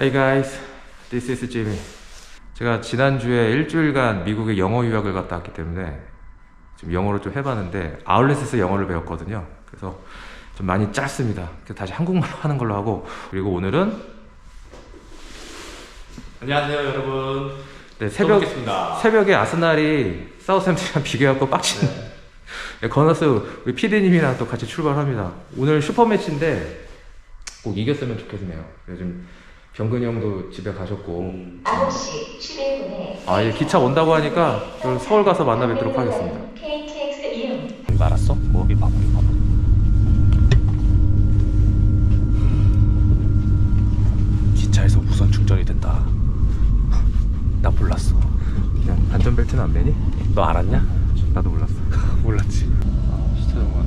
Hey guys, this is Jimmy. 제가 지난주에 일주일간 미국에 영어 유학을 갔다 왔기 때문에 좀 영어를 좀 해봤는데 아울렛에서 영어를 배웠거든요. 그래서 좀 많이 짧습니다. 그래서 다시 한국말로 하는 걸로 하고 그리고 오늘은 안녕하세요 여러분. 네, 새벽. 새벽에 아스날이 사우스햄튼이랑 비교해갖고 빡친. 네, 건너스 우리 PD님이랑 또 같이 출발합니다. 오늘 슈퍼 매치인데 꼭 이겼으면 좋겠네요. 요즘 병근이 형도 집에 가셨고 9시 11분에 아, 예, 기차 온다고 하니까 오늘 서울 가서 만나 뵙도록 하겠습니다. KTX 이름 알았어? 뭐 이거 봐봐 이거 봐봐. 기차에서 무선 충전이 된다. 나 몰랐어. 그냥 안전벨트는 안 매니? 너 알았냐? 나도 몰랐어. 몰랐지. 아, 시차 정말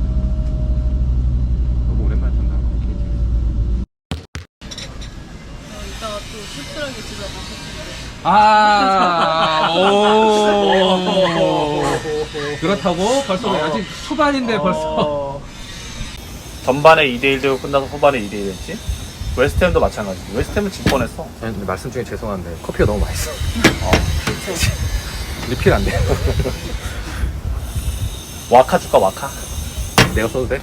너무 오랜만에 탄다. 이따가 또 씁쓸하게 집에 가서 아, 오. 그렇다고 벌써 아직 초반인데 벌써. 전반에 2대1 되고 끝나서 후반에 2대1 했지? 웨스트햄도 마찬가지지. 웨스트햄은 질 뻔했어. 근데 말씀 중에 죄송한데 커피가 너무 맛있어. 리필 안 돼. 와카 줄까 와카? 내가 써도 돼?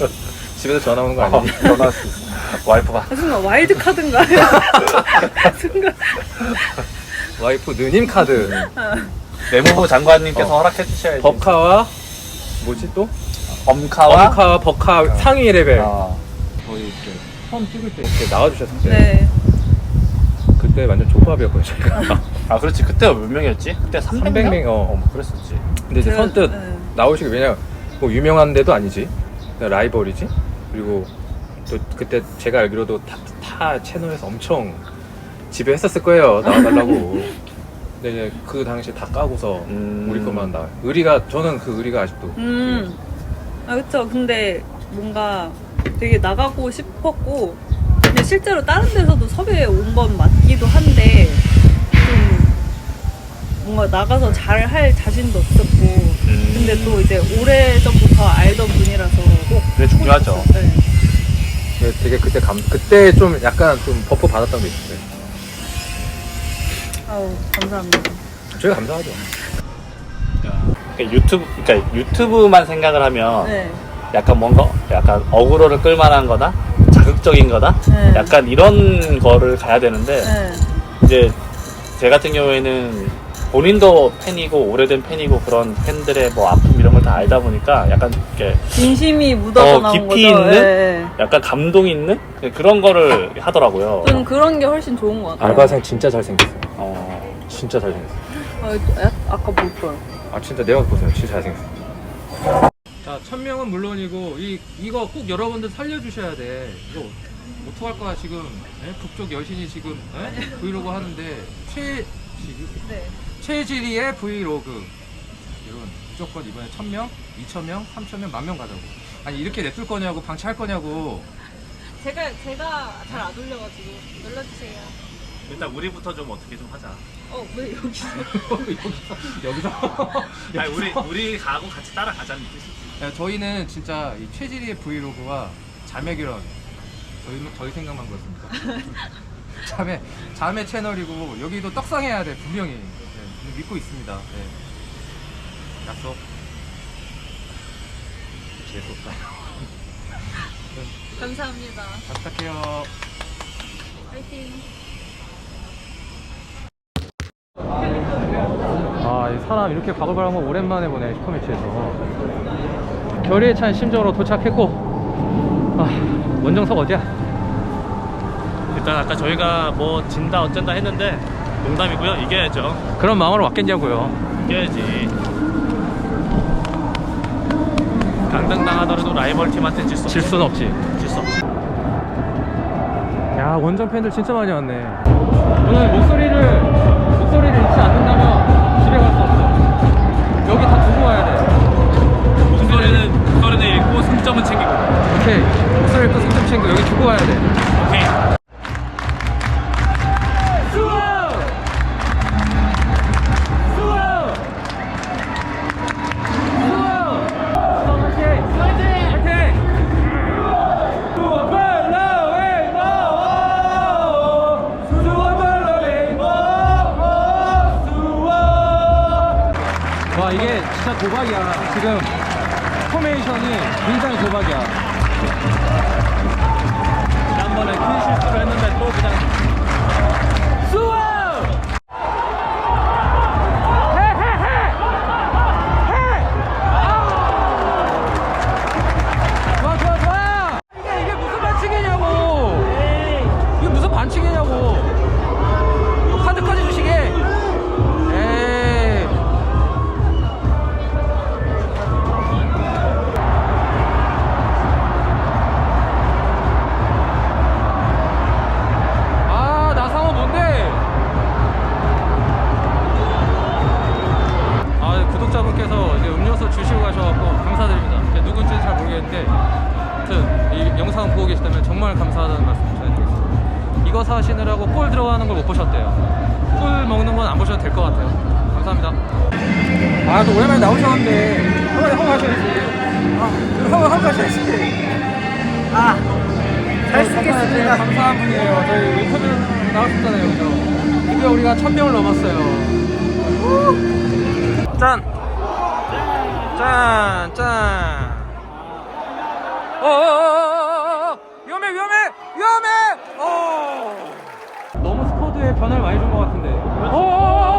집에서 전화 오는 거 아니니? 전화할 수 있어. 와이프가. 아, 순간 와일드 카드인가요? 순간 와이프 누님 카드. 내무부 장관님께서 어. 허락해 주셔야지. 버카와 뭐지 또? 범카와 버카 버카 상위 레벨. 아, 거의 이렇게 처음 찍을 때 이렇게 나와주셨을 때 네 그때 완전 족밥이었거든요. 저희가. 아 그렇지 그때가 몇 명이었지? 그때 300명? 300명, 어. 뭐 그랬었지. 근데 이제 제가- 선뜻 네. 나오시기 왜냐 뭐 유명한 데도 아니지 그냥 라이벌이지 그리고 또 그때 제가 알기로도 타, 타 채널에서 엄청 지배했었을 거예요 나와달라고 근데 이제 그 당시 다 까고서 음. 우리 것만 나와 의리가 저는 그 의리가 아직도 음. 아 그쵸 근데 뭔가 되게 나가고 싶었고 근데 실제로 다른 데서도 섭외 온 건 맞기도 한데 좀 뭔가 나가서 잘 할 자신도 없었고 근데 또 이제 오래 전부터 알던 분이라서 그게 중요하죠. 네. 네, 되게 그때 감 그때 좀 약간 좀 버프 받았던 게 있었어요 아우 감사합니다 저희가 감사하죠 그러니까 유튜브, 그러니까 유튜브만 생각을 하면 네. 약간 뭔가 약간 어그로를 끌만한 거다, 자극적인 거다, 네. 약간 이런 거를 가야 되는데 네. 이제 제 같은 경우에는 본인도 팬이고 오래된 팬이고 그런 팬들의 뭐 아픔 이런 걸 다 알다 보니까 약간 이렇게 진심이 묻어서 어, 나온 깊이 거죠. 있는? 네. 약간 감동이 있는? 그런 거를 하더라고요. 좀 그런 게 훨씬 좋은 것 같아요. 알바생 진짜 잘생겼어요. 어, 진짜 잘생겼어요. 아, 야, 아까 못 봐요. 아 진짜 내가 보세요. 진짜 잘생겼어 자 천명은 물론이고 이 이거 꼭 여러분들 살려주셔야 돼. 이거 어떡할 거야 지금? 에? 북쪽 여신이 지금 에? 브이로그 하는데 최 네. 최지리의 브이로그 여러분 무조건 이번에 천명 이천명 삼천명 만명 가자고 아니 이렇게 냅둘 거냐고 방치할 거냐고 제가 제가 잘 안 올려가지고 눌러주세요. 일단 우리부터 좀 어떻게 좀 하자. 어왜 여기서? 여기서 아니 우리 우리 가고 같이 따라가자는 뜻이지. 야, 저희는 진짜 이 최지리의 브이로그와 자매 결혼 저희 저희 생각만 그렇습니다. 자매 자매 채널이고 여기도 떡상해야 돼 분명히 네, 믿고 있습니다. 네. 약속. 재수없다. 감사합니다. 잘 부탁해요. 파이팅. 아, 이 사람 이렇게 바글바글 한거 오랜만에 보네, 슈퍼매치에서. 결의에 찬 심정으로 도착했고, 아, 원정석 어디야? 일단 아까 저희가 뭐 진다 어쩐다 했는데 농담이고요. 이겨야죠. 그런 마음으로 왔겠냐고요. 이겨야지. 강등당하더라도 라이벌 팀한테 질수 질 수는 없지. 질수 없지. 야, 원정 팬들 진짜 많이 왔네. 오늘 목소리를, 목소리를 도박이야. 지금 포메이션이 굉장히 도박이야. 지난번에 큰 실수를 했는데 또 그냥 좋아 사시느라고 꿀 들어가는 걸 못 보셨대요. 꿀 먹는 건 안 보셔도 될 것 같아요. 감사합니다. 아, 또 오랜만에 나오셨는데 한번 하고 가셔야지. 아, 한번 하고 가셔야지. 아, 잘 쓰겠습니다. 감사한 분이에요. 저희 인터뷰 나왔었잖아요, 그죠? 드디어 우리가 천 명을 넘었어요. 짠! 짠! 짠! 어어어어어! 위험해, 위험해! 위험해! 어! 너무 스쿼드에 변화를 많이 준 것 같은데. 어 어 어어어!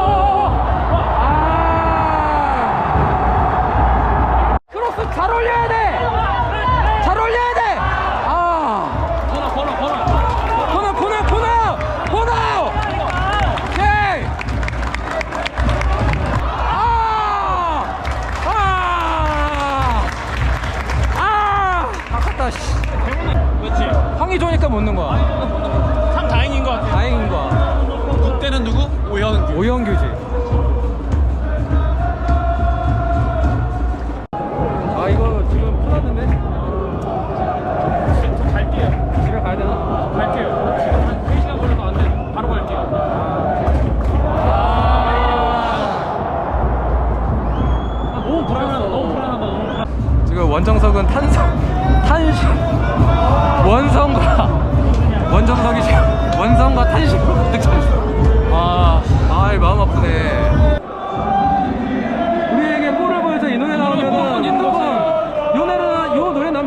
좋으니까 못 넣은 거야. 참 다행인 것 같아 다행인 거야. 국대는 누구? 오현규 오영규지.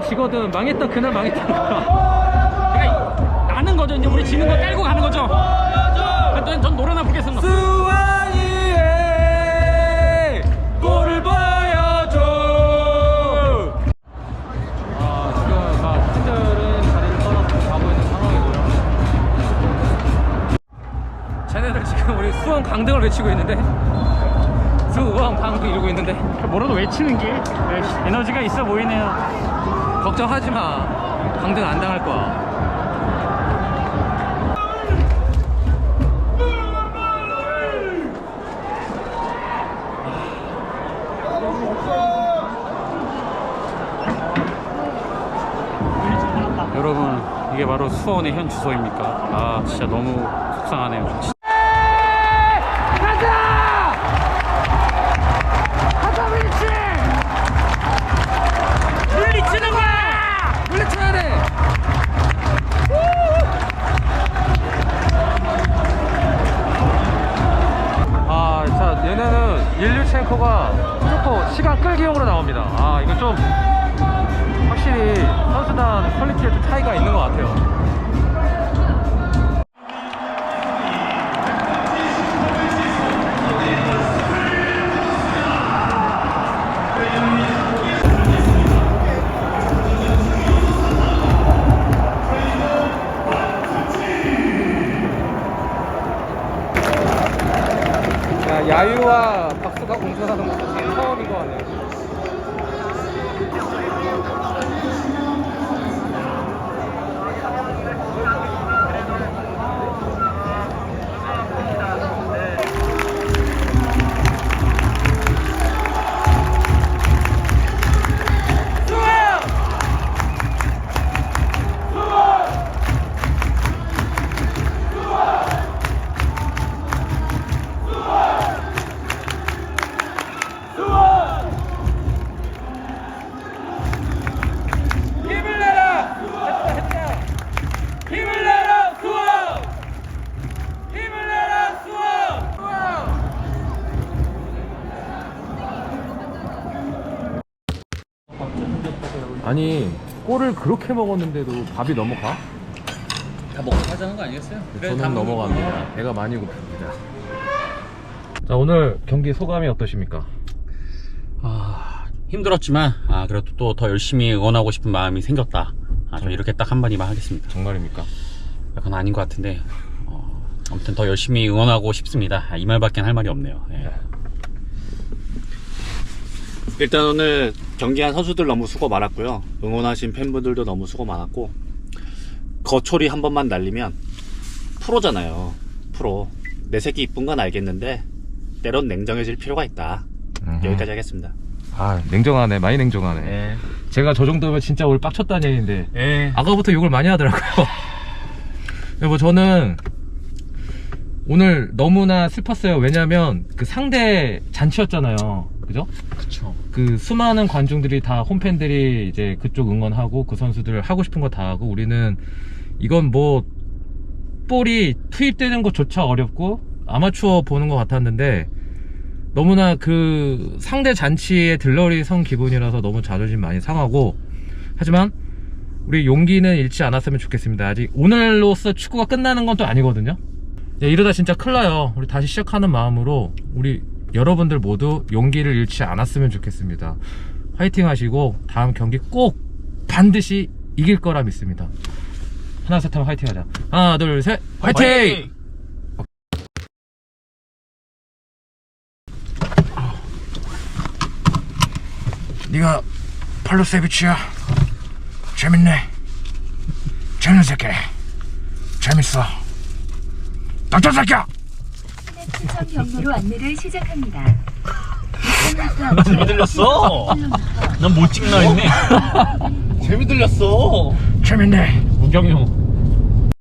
지거든. 망했다, 그날 망했다는 거야. 나는 거죠 이제 우리 지는 거 깔고 가는 거죠 전, 전 노래나 부르겠습니다 수완이의 골을 보여줘. 아 지금 막 팬들은 자리를 떠나서 가고 있는 상황이고요. 쟤네들 지금 우리 수원 강등을 외치고 있는데 수원 강등 이러고 있는데 뭐라도 외치는 게 에너지가 있어 보이네요 걱정하지 마. 강등 안 당할 거야. 여러분 이게 바로 수원의 현 주소입니까? 아 진짜 너무 속상하네요 일류첸코가 무조건 시간 끌기용으로 나옵니다. 아, 이거 좀 확실히 선수단 퀄리티에 좀 차이가 있는 것 같아요. 아니 골을 그렇게 먹었는데도 밥이 넘어가? 다 먹고 하자는 거 아니겠어요? 그래, 다 저는 넘어갑니다. 배가 많이 고픕니다. 자 오늘 경기 소감이 어떠십니까? 아, 힘들었지만 아, 그래도 또 더 열심히 응원하고 싶은 마음이 생겼다. 아, 저 이렇게 딱 한마디만 하겠습니다. 정말입니까? 약간 아닌 것 같은데 어, 아무튼 더 열심히 응원하고 싶습니다. 아, 이 말밖에 할 말이 없네요. 예. 일단 오늘 경기한 선수들 너무 수고 많았고요. 응원하신 팬분들도 너무 수고 많았고 거초리 한 번만 날리면 프로잖아요. 프로. 내 새끼 이쁜 건 알겠는데 때론 냉정해질 필요가 있다. 여기까지 하겠습니다. 아 냉정하네 많이 냉정하네 예. 제가 저 정도면 진짜 오늘 빡쳤다는 얘기인데 예. 아까부터 욕을 많이 하더라고요 근데 뭐 저는 오늘 너무나 슬펐어요 왜냐면 그 상대 잔치였잖아요 그죠? 그쵸. 그 수많은 관중들이 다 홈팬들이 이제 그쪽 응원하고 그 선수들 하고 싶은 거 다 하고 우리는 이건 뭐 볼이 투입되는 것조차 어렵고 아마추어 보는 것 같았는데 너무나 그 상대 잔치에 들러리 선 기분이라서 너무 자존심 많이 상하고 하지만 우리 용기는 잃지 않았으면 좋겠습니다 아직 오늘로써 축구가 끝나는 건 또 아니거든요 네, 이러다 진짜 큰일 나요. 우리 다시 시작하는 마음으로 우리 여러분들 모두 용기를 잃지 않았으면 좋겠습니다. 화이팅 하시고 다음 경기 꼭 반드시 이길 거라 믿습니다. 하나 셋 하면 화이팅 하자. 하나 둘 셋. 화이팅! 네가 팔로세비치야? 재밌네. 재밌는 새끼 재밌어 닥쳐 새끼야 추천 경로로 안내를 시작합니다. 재미 들렸어. 난못 찍나 했네. 재미 들렸어. 재밌네 우경이 형.